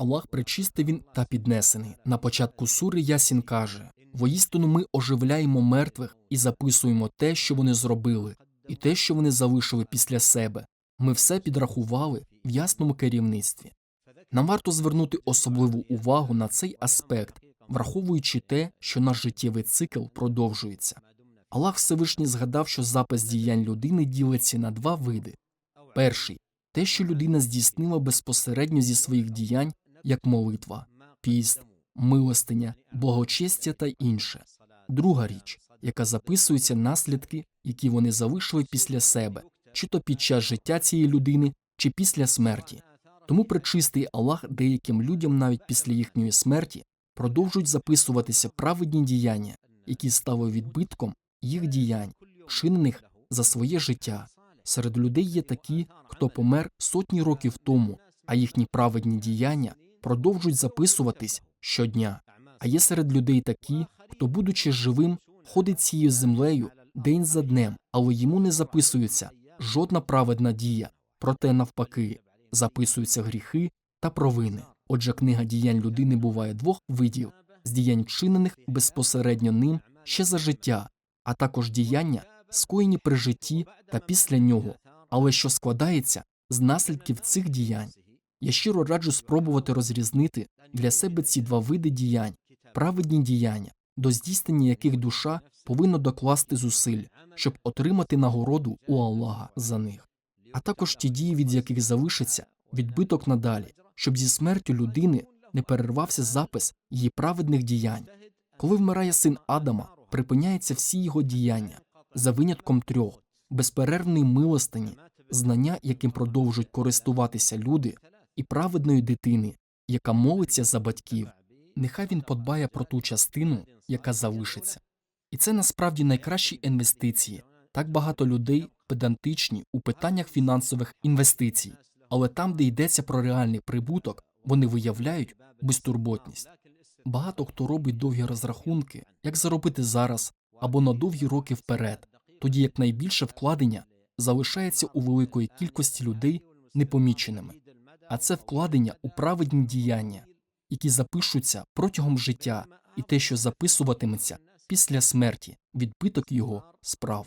Аллах пречистий він та піднесений. На початку сури Ясін каже: Воістину ми оживляємо мертвих і записуємо те, що вони зробили, і те, що вони залишили після себе. Ми все підрахували в ясному керівництві. Нам варто звернути особливу увагу на цей аспект, враховуючи те, що наш життєвий цикл продовжується. Аллах Всевишній згадав, що запис діянь людини ділиться на два види. Перший те, що людина здійснила безпосередньо зі своїх діянь, як молитва, піст, милостиня, благочестя та інше. Друга річ, яка записується наслідки, які вони залишили після себе, чи то під час життя цієї людини, чи після смерті. Тому причистий Аллах деяким людям навіть після їхньої смерті продовжують записуватися праведні діяння, які стали відбитком їх діянь, вчинених за своє життя. Серед людей є такі, хто помер сотні років тому, а їхні праведні діяння продовжують записуватись щодня. А є серед людей такі, хто, будучи живим, ходить цією землею день за днем, але йому не записується жодна праведна дія, проте навпаки, записуються гріхи та провини. Отже, книга діянь людини буває двох видів з діянь вчинених безпосередньо ним ще за життя, а також діяння, скоєні при житті та після нього, але що складається з наслідків цих діянь. Я щиро раджу спробувати розрізнити для себе ці два види діянь, праведні діяння, до здійснення яких душа повинна докласти зусиль, щоб отримати нагороду у Аллаха за них, а також ті дії, від яких залишиться відбиток надалі, щоб зі смертю людини не перервався запис її праведних діянь. Коли вмирає син Адама, припиняються всі його діяння за винятком трьох безперервної милостині, знання, яким продовжують користуватися люди, і праведної дитини, яка молиться за батьків. Нехай він подбає про ту частину, яка залишиться. І це насправді найкращі інвестиції. Так багато людей педантичні у питаннях фінансових інвестицій, але там, де йдеться про реальний прибуток, вони виявляють безтурботність. Багато хто робить довгі розрахунки, як заробити зараз або на довгі роки вперед, тоді як найбільше вкладення залишається у великої кількості людей непоміченими, а це вкладення у праведні діяння, які запишуться протягом життя, і те, що записуватиметься після смерті, відбиток його справ.